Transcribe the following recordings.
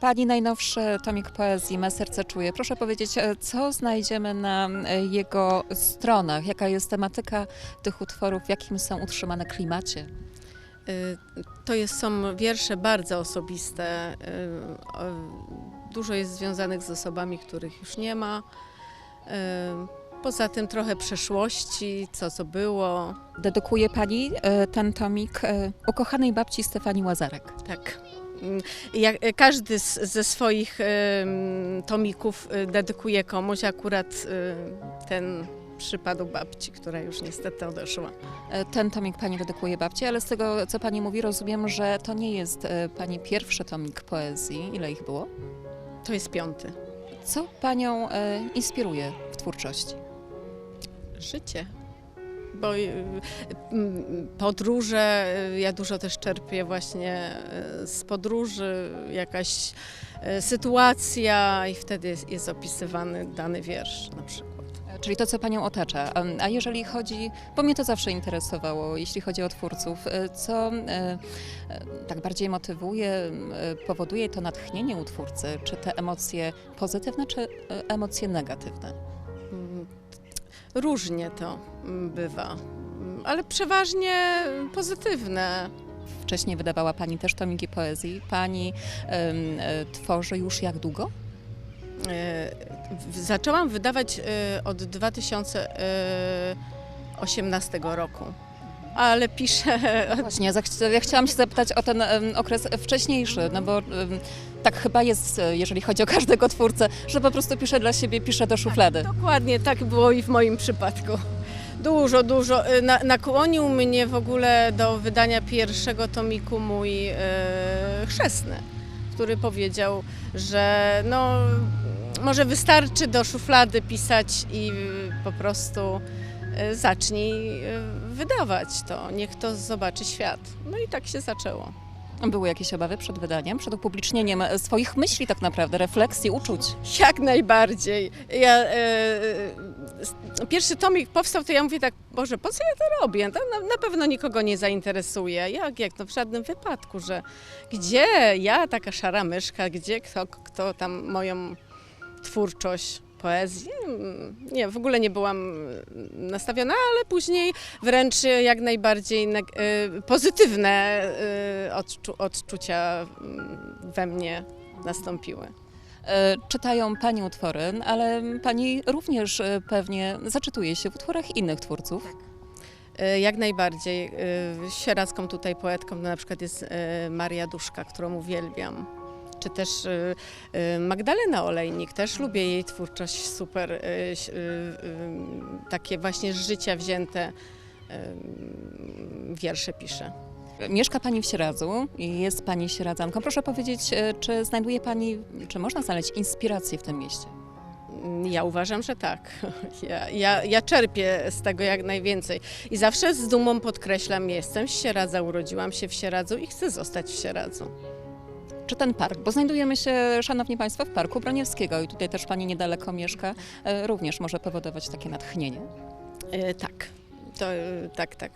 Pani najnowszy tomik poezji Me serce czuje. Proszę powiedzieć, e, co znajdziemy na e, jego stronach? Jaka jest tematyka tych utworów? W jakim są utrzymane klimacie? Y, To jest, są wiersze bardzo osobiste. y, Dużo jest związanych z osobami, których już nie ma. Y, Poza tym trochę przeszłości, co co było. Dedykuje Pani e, ten tomik ukochanej babci Stefanii Łazarek. Tak. Mm, Jak, każdy z, ze swoich tomików y, dedykuje komuś, akurat y, ten przypadł babci, która już niestety odeszła. E, Ten tomik Pani dedykuje babci, ale z tego, co Pani mówi, rozumiem, że to nie jest e, Pani pierwszy tomik poezji. Ile ich było? To jest piąty. Co Panią e, inspiruje w twórczości? Życie. Bo y, mm, podróże, y, ja dużo też czerpię właśnie y, z podróży, jakaś y, sytuacja i wtedy jest, jest opisywany dany wiersz na przykład. Czyli to, co Panią otacza. A jeżeli chodzi, bo mnie to zawsze interesowało, jeśli chodzi o twórców, co tak bardziej motywuje, powoduje to natchnienie u twórcy? Czy te emocje pozytywne, czy emocje negatywne? Mm, Różnie to mm, bywa, Mm, ale przeważnie pozytywne. Wcześniej wydawała Pani też tomiki poezji. Pani em, e, tworzy już jak długo? W- Zaczęłam wydawać e, od 2018 roku, ale piszę Właśnie, ja, chciałam się zapytać o ten okres wcześniejszy, no bo tak chyba jest, e, jeżeli chodzi o każdego twórcę, że po prostu pisze dla siebie, pisze do szuflady. Dokładnie tak było i w moim przypadku. Dużo, dużo. Y, Na, nakłonił mnie w ogóle do wydania pierwszego tomiku mój e, chrzestny, który powiedział, że no, może wystarczy do szuflady pisać i po prostu e, zacznij e, wydawać to. Niech to zobaczy świat. No i tak się zaczęło. Były jakieś obawy przed wydaniem, przed upublicznieniem e, swoich myśli tak naprawdę, refleksji, uczuć? Jak najbardziej. Ja, e, s- pierwszy tomik powstał, to ja mówię tak, Boże, po co ja to robię? To na, na pewno nikogo nie zainteresuje. Jak, jak? No w żadnym wypadku, że gdzie ja, taka szara myszka, gdzie kto, kto tam moją twórczość, poezję? Mm, Nie, w ogóle nie byłam nastawiona, ale później wręcz jak najbardziej e, pozytywne e, odczu- odczucia mm, we mnie nastąpiły. E, Czytają Pani utwory, ale Pani również e, pewnie zaczytuje się w utworach innych twórców. E, Jak najbardziej. Sieradzką tutaj poetką to na przykład jest Maria Duszka, którą uwielbiam. Czy też e, e, Magdalena Olejnik, też lubię jej twórczość, super. e, Takie właśnie z życia wzięte wiersze pisze. Mieszka Pani w Sieradzu i jest Pani sieradzanką. Proszę powiedzieć, czy znajduje Pani, czy można znaleźć inspirację w tym mieście? Ja uważam, że tak. Ja, ja, ja czerpię z tego jak najwięcej. I zawsze z dumą podkreślam, jestem z Sieradza, urodziłam się w Sieradzu i chcę zostać w Sieradzu. Czy ten park, bo znajdujemy się, Szanowni Państwo, w Parku Broniewskiego i tutaj też Pani niedaleko mieszka, e, również może powodować takie natchnienie. E, Tak. To, e, tak, tak.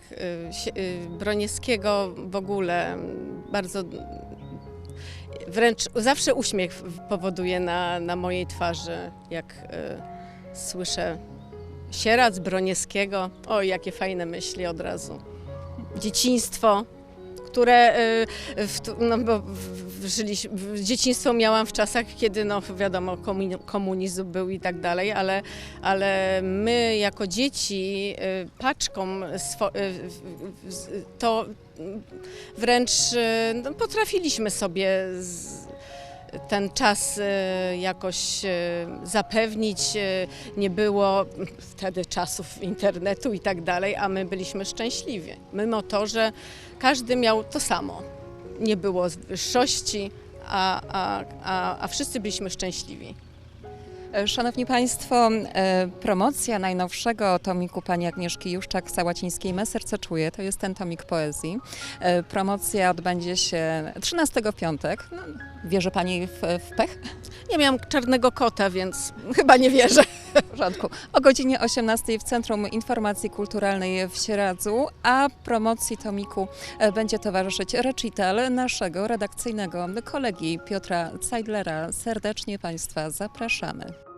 Broniewskiego w ogóle bardzo wręcz zawsze uśmiech powoduje na, na mojej twarzy, jak słyszę Sieradz Broniewskiego. O, jakie fajne myśli od razu. Dzieciństwo, które e, w, no, bo żyliś- dzieciństwo miałam w czasach, kiedy no wiadomo komun- komunizm był i tak dalej, ale ale my jako dzieci y, paczką swo- y, to wręcz y, no, potrafiliśmy sobie z, ten czas y, jakoś y, zapewnić. y, Nie było wtedy czasów internetu i tak dalej, a my byliśmy szczęśliwi. Mimo to, że każdy miał to samo. Nie było wyższości, a, a, a, a wszyscy byliśmy szczęśliwi. E, Szanowni Państwo, e, promocja najnowszego tomiku pani Agnieszki Juszczak-Sałacińskiej Me serce czuje, to jest ten tomik poezji. E, Promocja odbędzie się 13 w piątek. No, wierzy Pani w, w pech? Ja miałam czarnego kota, więc chyba nie wierzę. W porządku. O godzinie 18 w Centrum Informacji Kulturalnej w Sieradzu, a promocji tomiku e, będzie towarzyszyć recital naszego redakcyjnego kolegi Piotra Zeidlera. Serdecznie Państwa zapraszamy.